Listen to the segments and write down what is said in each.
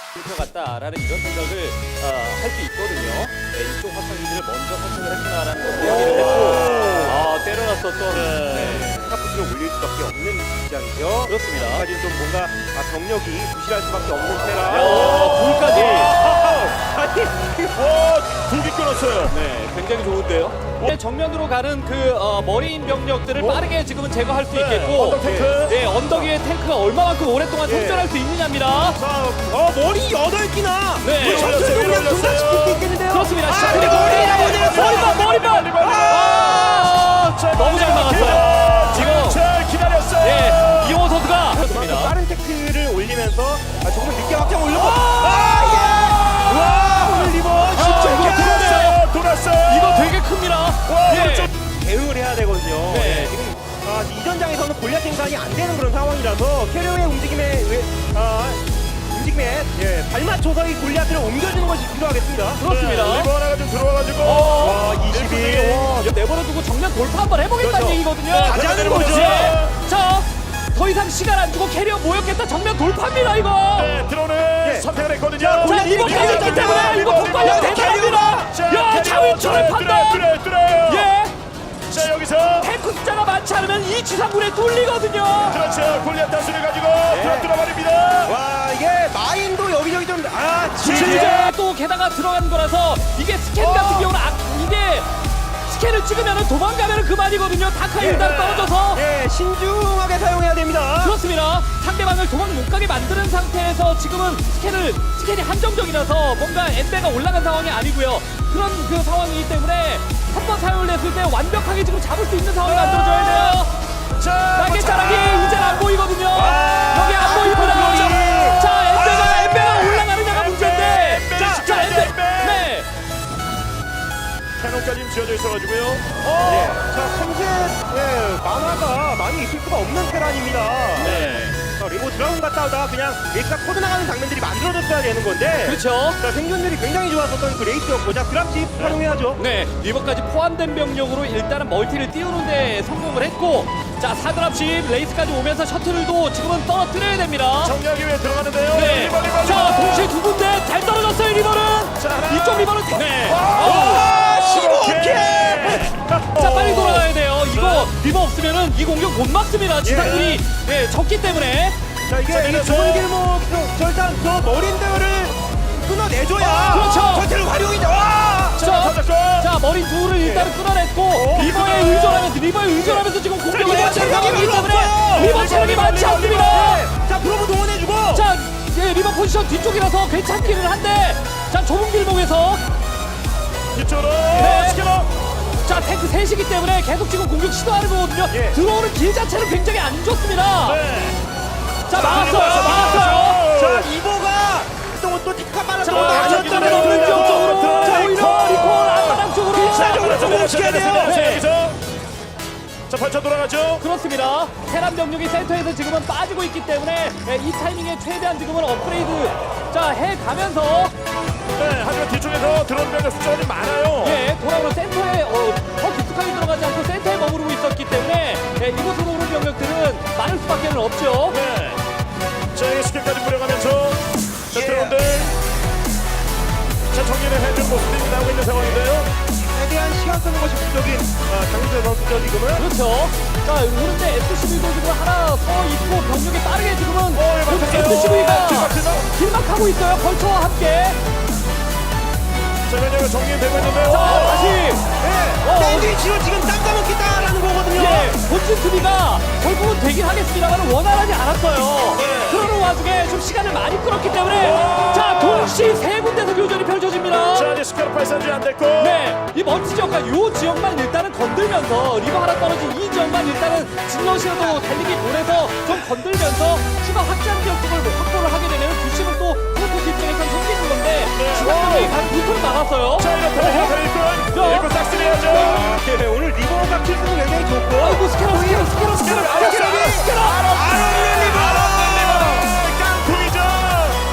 것 같다라는 이런 생각을 할 수 있거든요. 네, 이쪽 확장기지를 먼저 선택을 했구나라는 걸 이야기를 했고 아 때려놨었던 네. 스타포트를 올릴 수밖에 없는 입장이죠. 그렇습니다. 아직까지는 좀 뭔가 아, 병력이 부실할 수밖에 없는 테라. 야, 불까지. 아니, 두기 끊었어요. 네, 굉장히 좋은데요. 네, 정면으로 가는 그 어, 머리인 병력들을 빠르게 지금은 제거할 수 네, 있겠고, 언덕 탱크. 네, 언덕 위에 탱크가 얼마만큼 오랫동안 예. 생존할 수 있느냐입니다. 자, 어 머리 여덟 기나. 네. 그 전투 올렸어요, 동력 올렸어요. 분산시킬 수 있겠는데요. 그렇습니다. 아, 그리고 머리라고 내렸어요. 머리만, 머리만. 아, 자, 너무 잘 막았어요. 지금 지금 잘 기다렸어요. 예, 이호 선수가 그렇습니다. 빠른 태클을 올리면서 아, 조금 늦게 확장 올려고. 와, 예. 오른쪽. 대응을 해야 되거든요. 네. 네, 지금 아, 이전장에서는 골리앗 생산이 안 되는 그런 상황이라서 캐리어의 움직임에 왜- 아, 움직임에 예, 발맞춰서 이 골리앗을 옮겨주는 것이 필요하겠습니다. 그렇습니다. 네, 리버 하나가 좀 들어와가지고. 어, 와, 22. 와, 내버려두고 정면 돌파 한번 해보겠다는 그렇죠. 얘기거든요. 네, 가자는 거죠. 예. 자, 더 이상 시간 안 주고 캐리어 모였겠다. 정면 돌파입니다, 이거. 네, 들어오는 예. 선택을 했거든요. 자, 리버까지 있기 때문에 이거 폭발력 대단합니다. 자, 야, 뚫어요, 판단. 뚫어요, 뚫어요. 예, 자, 여기서. 탱크 숫자가 많지 않으면 이 지상군에 뚫리거든요. 그렇죠. 골리앗 단수를 가지고 네. 들어 뚫어버립니다. 와, 이게 마인도 여기저기 좀, 아, 진짜. 또 게다가 들어간 거라서 이게 스캔 같은 경우는 아, 이게 스캔을 찍으면 도망가면 그만이거든요. 다크가 일단 떨어져서. 예, 신중하게 사용해야 됩니다. 그렇습니다. 상대방을 도망 못 가게 만드는 상태에서 지금은 스캔을 스캔이 한정적이라서 뭔가 엔베가 올라간 상황이 아니고요. 그런 그 상황이기 때문에 한 번 사용을 했을 때 완벽하게 지금 잡을 수 있는 상황이 만들어져야 돼요. 자, 날개 자락이 이제 안 보이거든요. 아, 여기 안 보입니다. 지금 지어져 있어가지고요. 예, 자, 컴셋, 예, 만화가 많이 있을 수가 없는 테란입니다. 네. 자, 리버 드라군 갔다 오다가 그냥 레이스가 터져 나가는 장면들이 만들어졌어야 되는 건데. 그렇죠. 자, 생존율이 굉장히 좋았었던 그 레이스였고, 자, 드랍십 활용해야죠. 네, 리버까지 포함된 병력으로 일단은 멀티를 띄우는데 성공을 했고, 자, 사드랍십 레이스까지 오면서 셔틀도 지금은 떨어뜨려야 됩니다. 정리하기 위해 들어가는데요. 네. 리버, 리버, 자, 리버. 동시에 두 군데 잘 떨어졌어요, 리버는. 자, 하나. 이쪽 리버는 네. 리버 없으면은 이 공격 못 막습니다. 지상군이 네, 적기 때문에. 자, 이게 자, 이 그래서- 좁은 길목, 저, 머린대를 끊어내줘야. 그렇죠. 저태를 활용이죠. 와! 자, 자, 터졌고. 자, 머리 둘을 일단 끊어냈고 리버에 의존하면서 리버에 의존하면서 지금 공격을 해야 되는 상황이기 때문에. 리버 체력이 많지 않습니다. 네. 자, 브로브 동원해주고. 자, 예, 리버 포지션 뒤쪽이라서 괜찮기는 한데, 자, 좁은 길목에서, 이쪽으로. 네. 스 자, 탱크 셋이기 때문에 계속 지금 공격 시도하는 거거든요. 예. 들어오는 길 자체는 굉장히 안 좋습니다. 네. 자, 막았어요, 자, 막았어요. 자, 리버가 또, 또 티카 자, 안쪽으로 좋다면 오른쪽으로, 들어가요. 자, 오히려 리콜 앞바닥 쪽으로. 일차적으로 좀 멈춰야 돼요. 자, 네. 여기서. 자, 벌쳐 돌아가죠. 그렇습니다. 테란 병력이 센터에서 지금은 빠지고 있기 때문에 예, 이 타이밍에 최대한 지금은 업그레이드 자 해 가면서 네, 하지만 뒤쪽에서 들어오는 병력 숫자가 좀 많아요. 예, 돌아오는 센터에 어, 더 깊숙하게 들어가지 않고 센터에 머무르고 있었기 때문에 예, 이곳으로 오는 병력들은 많을 수밖에 는 없죠. 네. 자, 여기 스킬까지 뿌려가면서. 자, 예. 들어온들. 자, 정리를 해준 모습이 나오고 있는 상황인데요. 최대한 시간 쓰는 것이 목적인 어, 장윤철 선수죠 지금은. 그렇죠. 자, 오는데 SCV도 지금 하나 서 있고 병력이 빠르게 지금은 어, 예, 맞았어요. SCV가 길막, 길막. 길막하고 있어요. 벌처와 함께. 자, 현역을 정리되고 있는데요. 자, 다시. 네. 어. 샌드위치로 지금 닦아먹겠다라는 거거든요. 예, 본진 수비가 결국은 되긴 하겠습니다만 원활하지 않았어요. 네. 그러는 와중에 좀 시간을 많이 끌었기 때문에 자 동시 세 군데서 교전이 펼쳐집니다. 자, 이제 스캐너 발산지 안 됐고. 네, 이 멀티 지역과 요 지역만 일단은 건들면서 리버 하나 떨어진 이 지역만 일단은 진러시라도 달리기 보내서 좀 건들면서 추가 확장 지역 쪽을 확보를 하게 되면 주심은 또 프로토스 입장에서 생기는 건데 네. 추가적인 간 불토를 막았어요. 자, 일꾼. 자. 일꾼. 아, 네, 오늘 리버가 필수는 굉장히 좋고. 아이고 스캐너 스캐너 스캐너 스캐너 스캐너 스캐너 아론의 리버. 깡통이죠.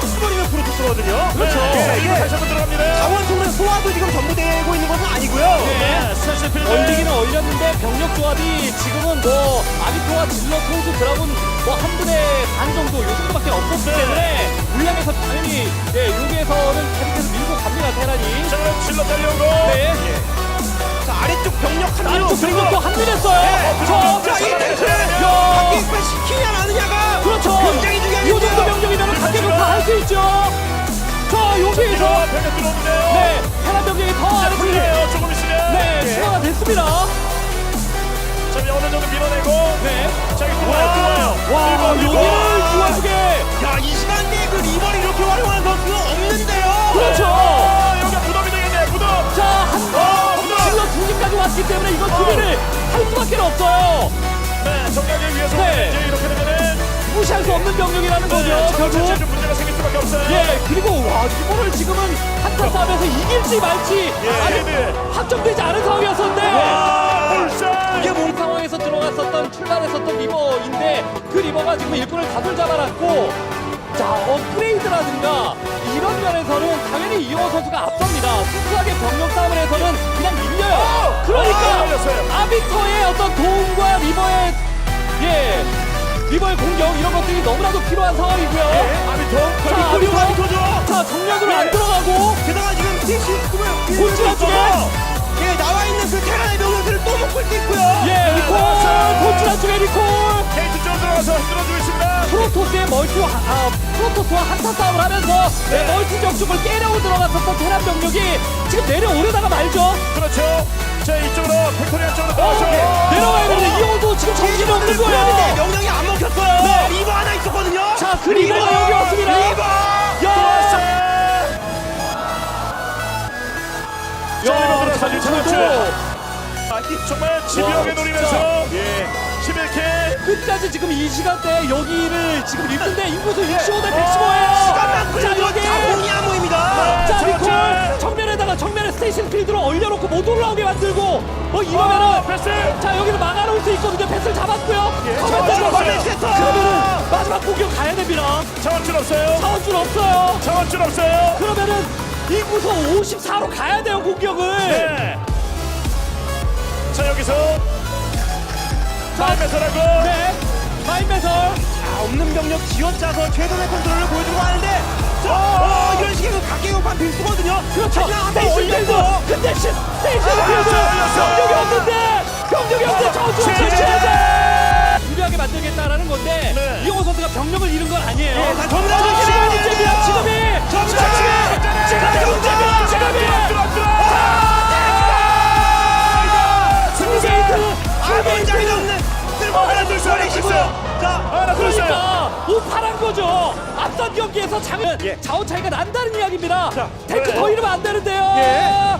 스포리면 프로토스거든요. 그렇죠. 네, 자, 이거 이게 다시 한번 들어갑니다. 자원총은 소화도 지금 전부 되고 있는 것은 아니고요. 네. 필드. 얼리기는 얼렸는데 병력 조합이 지금은 뭐 아비토와 질러, 토스, 드라군 뭐한 분의 반 정도 요 정도밖에 없었기 네. 때문에 물량에서 당연히 예, 여기에서는 계속해서 밀고 갑니다 테란이. 자 그럼 질러 달려오고. 네. 자 아래쪽 병력 합류 안쪽 그리고 또 합류했어요. 네. 저, 자, 이 탱크 야. 각기익배 시키냐 마느냐가 그렇죠. 굉장히 이 중요하겠죠. 정도 병력이면 각계도 다할 수 있죠. 자 여기에서 병력 들어오는데요. 네 테란 병력이 더. 조금 있으면. 네 추가가 됐습니다. 자 어느 정도 밀어내고. 네. 자 이거 들어와요. 와 여기를. 유아주게 야, 이 시간대에 그 리버를 이렇게 활용하는 선수는 없는데요. 그렇죠. 아, 여기가 무덤이 되겠네. 무덤. 자 한 어, 무덤. 질러 두 개까지 왔기 때문에 이건 수비를 할 수밖에 없어요. 네, 정리하기 위해서 네. 이제 이렇게 되면은 무시할 수 없는 병력이라는 거죠. 네, 결국. 좀 문제가 생길 수밖에 없어요. 예, 그리고 와 이거를 지금은 한타 싸움에서 이길지 말지 예, 아니 네. 확정되지 않은 상황이었었는데 가 지금 일꾼을 다들 잡아놨고 자 업그레이드라든가 이런 면에서는 당연히 이영호 선수가 앞섭니다. 순수하게 병력 싸움을 해서는 그냥 밀려요. 아, 그러니까 걸렸어요. 아비터의 어떤 도움과 리버의 예 리버의 공격 이런 것들이 너무나도 필요한 상황이고요. 예, 아비토. 자, 아비터. 아비토죠. 자 정면으로 안 예. 들어가고 게다가 지금 TC 본진 안쪽에 예, 나와 있는 그 테란의 병력들을 또 묶을 수 있고요. 예 리콜 본진 안쪽에 리콜 게이트 쪽으로 들어가서 흔들어주고 있습니다. 프로토스의 멀티 아, 프로토스와 한타 싸움을 하면서 네, 멀티 적중을 깨려고 들어갔었던 테란 병력이 지금 내려오려다가 말죠. 그렇죠. 자, 이쪽으로 팩토리 안쪽으로 어, 나와서 내려가야 되는데 이호도 지금 정신이 없는 데 거예요. 명령이 안 먹혔어요. 네. 리버 하나 있었거든요. 자, 그 리버가 여기 왔습니다. 리버. 야, 자, 들어가서 저도 유찬 정말 집요하게 와, 노리면서 진짜. 예, 11킬. 끝까지 지금 이 시간대에 여기를 지금 입는데 인구수 65대 115예요. 시간만 자, 끌려도 안 보입니다. 자, 자, 리콜 자. 정면에다가 정면에 스테이션 필드로 얼려놓고 못 올라오게 만들고 뭐 이러면은 어, 패스. 자 여기를 막아놓을 수 있거든요. 패스를 잡았고요. 예, 커맨드 잡았어요. 커맨드 세터. 그러면은 마지막 공격 가야 됩니다. 자원줄 없어요. 자원줄 없어요. 자원줄 없어요. 그러면은 인구수 54로 가야 돼요 공격을. 네. 자, 여기서 다음에서라고. 네. 마인매설. 자, 없는 병력 쥐어짜서 최선의 컨트롤을 보여주고 하는데 자, 어, 이런 식의 그 각계급한 필수거든요. 그렇죠. 하지만 한번. 올렸고 근데 시- 스테이션 아, 필드. 올렸어. 병력이 없는데. 병력이 없는데. 제- 유리하게 만들겠다라는 건데 네. 이영호 선수가 병력을 잃은 건 아니에요. 예, 다 지금이 지금이 문제입니다. 지금이. 지금이. 문제입니다. 지금이. 들어, 들어. 승리게이트. 아무 장이 없는 하나, 둘, 셋, 하나, 둘, 셋. 자, 하나, 둘, 셋. 그러니까 오파란 거죠. 앞선 경기에서 장, 예. 자원 차이가 난다는 이야기입니다. 자, 탱크 네. 더 잃으면 안 되는데요. 예.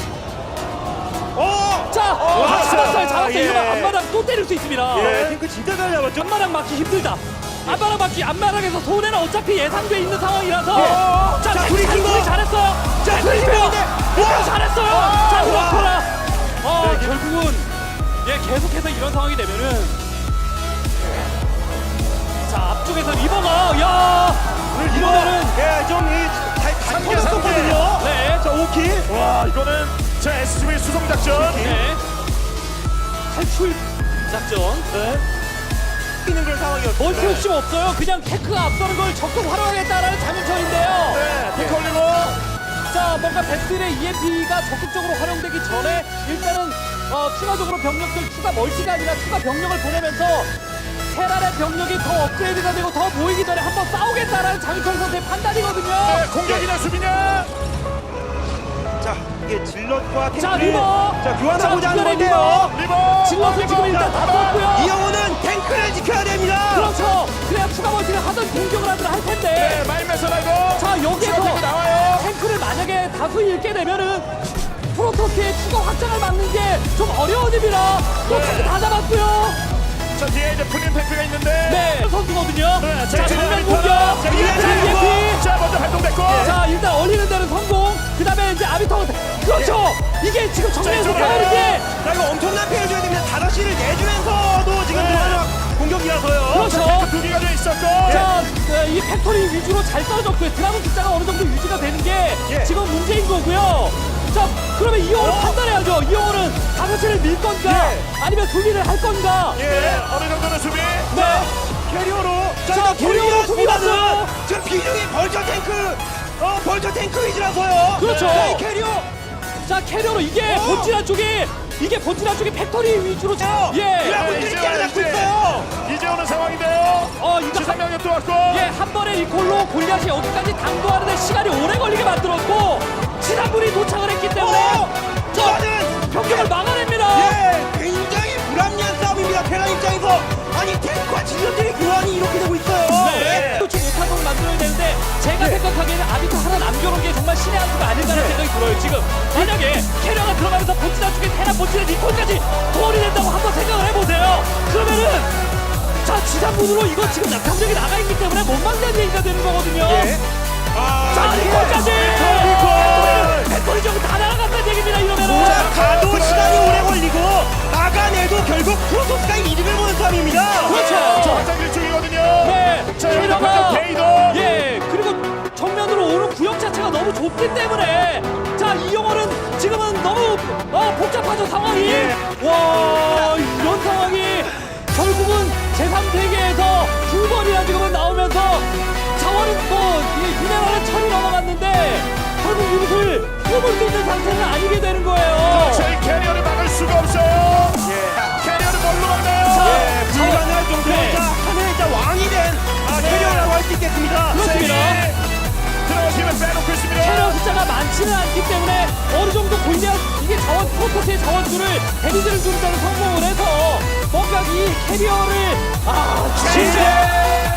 어, 자, 어, 아, 잡았어요. 잡았어요. 예. 이러면 앞마당 또 때릴 수 있습니다. 예, 탱크 진짜 잘 잡았죠. 앞마당 막기 힘들다. 앞마당 막기 앞마당에서 손해는 어차피 예상돼 있는 상황이라서. 예. 자, 자, 둘이. 둘이 잘했어요. 자, 둘이 잘했어요. 와. 자, 와. 그렇구나. 어, 결국은 예 계속해서 이런 상황이 되면은 자 앞쪽에서 리버가 야 이러면은 예, 좀이잘 삼개, 터졌었거든요. 네. 자, 5킬. 와, 이거는 자, SCV 수송 작전. 네. 탈출 작전. 네. 뛰는 그런 상황이었죠. 멀티 욕심 없어요. 그냥 테크가 앞서는 걸 적극 활용하겠다라는 장윤철인데요. 네, 탱크 올리고. 자, 뭔가 배틀의 EMP가 적극적으로 활용되기 전에 일단은 어, 추가적으로 병력들 추가 멀티가 아니라 추가 병력을 보내면서 테란의 병력이 더 업그레이드가 되고 더 모이기 전에 한번 싸우겠다라는 장윤철 선수의 판단이거든요. 네, 공격이냐 수비냐? 자, 이게 질럿과. 자, 리버. 자, 교환하고자 자, 하는 중간에 건데요. 리버. 질럿을 지금 일단 다 썼고요. 다수 잃게 되면은 프로토스의 추가 확장을 막는 게 좀 어려워집니다. 또 네. 탱크 다 잡았고요. 자, 뒤에 이제 풀린 탱크가 있는데. 네, 선수거든요. 네, 자, 정면 공격. 자, 일단 EMP. EMP. 자, 먼저 발동됐고. 자, 일단 얼리는 데는 성공. 그 다음에 이제 아비터. 그렇죠. 이게 지금 정면에서 이쪽으로. 싸우는 게. 자, 이거 엄청난 피해를 줘야 됩니다. 다섯 시를 내주면서도 지금 네. 들어가는 공격이라서요. 그렇죠. 두 개가 좀 있었고. 자, 어, 이 팩토리 위주로 잘 떨어졌고요. 드라군 숫자가 어느 정도 유지가 되는 게 예. 지금 문제인 거고요. 자, 그러면 이영호는 어? 판단해야죠. 이영호는 다섯시를 밀 건가, 예. 아니면 분리를 할 건가. 예, 어느 정도는 수비. 네. 캐리어로 자, 캐리어로 수비 봤어요. 지금 비중이 벌처 탱크 어 벌처 탱크 위주라서요 그렇죠. 자, 이 캐리어 자 캐리어로 이게 어. 본진한 쪽이 이게 본진한 쪽이 팩토리 위주로 자, 예. 네, 이들이 이제 따라잡고 이제 있어요 이제 오는 상황인데요. 어 이거 지상 명령 또 왔고. 예, 한 번에 리콜로 골리앗이 여기까지 들어가면서 본진한 쪽에 테란 본진의 리콜까지 도움이 된다고 한번 생각을 해보세요. 그러면은 자 지상군으로 이거 지금 낙탐력이 나가 있기 때문에 못 막는 얘기가 되는 거거든요. 예. 아, 자 예. 리콜까지 리콜. 배터리 저거 다 나간다는 얘기입니다. 이러면은 자, 가도 시간이 오래 걸리고 막아내도 결국 프로토스가 이득을 보는 싸움입니다 그렇죠. 저 화장실 중이거든요. 네, 자, 방금 게이도. 예 그리고 정면으로 오는 구역 자체가 너무 좁기 때문에 복잡하죠 상황이 예. 와 이런 상황이 결국은 제3세계에서 두 번이나 지금은 나오면서 자원은 뭐이 미네랄은 천이 넘어갔는데 결국 이것을 뽑을 수 있는 상태는 아니게 되는 거예요 저희 캐리어를 막을 수가 없어요. 캐리어를 뭘로 막나요? 자, 예, 불가능할 정도로 네. 자, 하늘의 자 왕이 된 아, 캐리어라고 할 수 있겠습니다 그렇습니다. 들어가 힘을 빼놓고 있습니다. 캐리어 숫자가 많지는 않기 때문에 어느 정도 골리앗 이게 자원 프로토스의 자원줄을 데미지를 주는 데는 성공을 해서 뭔가 이 캐리어를 아 진짜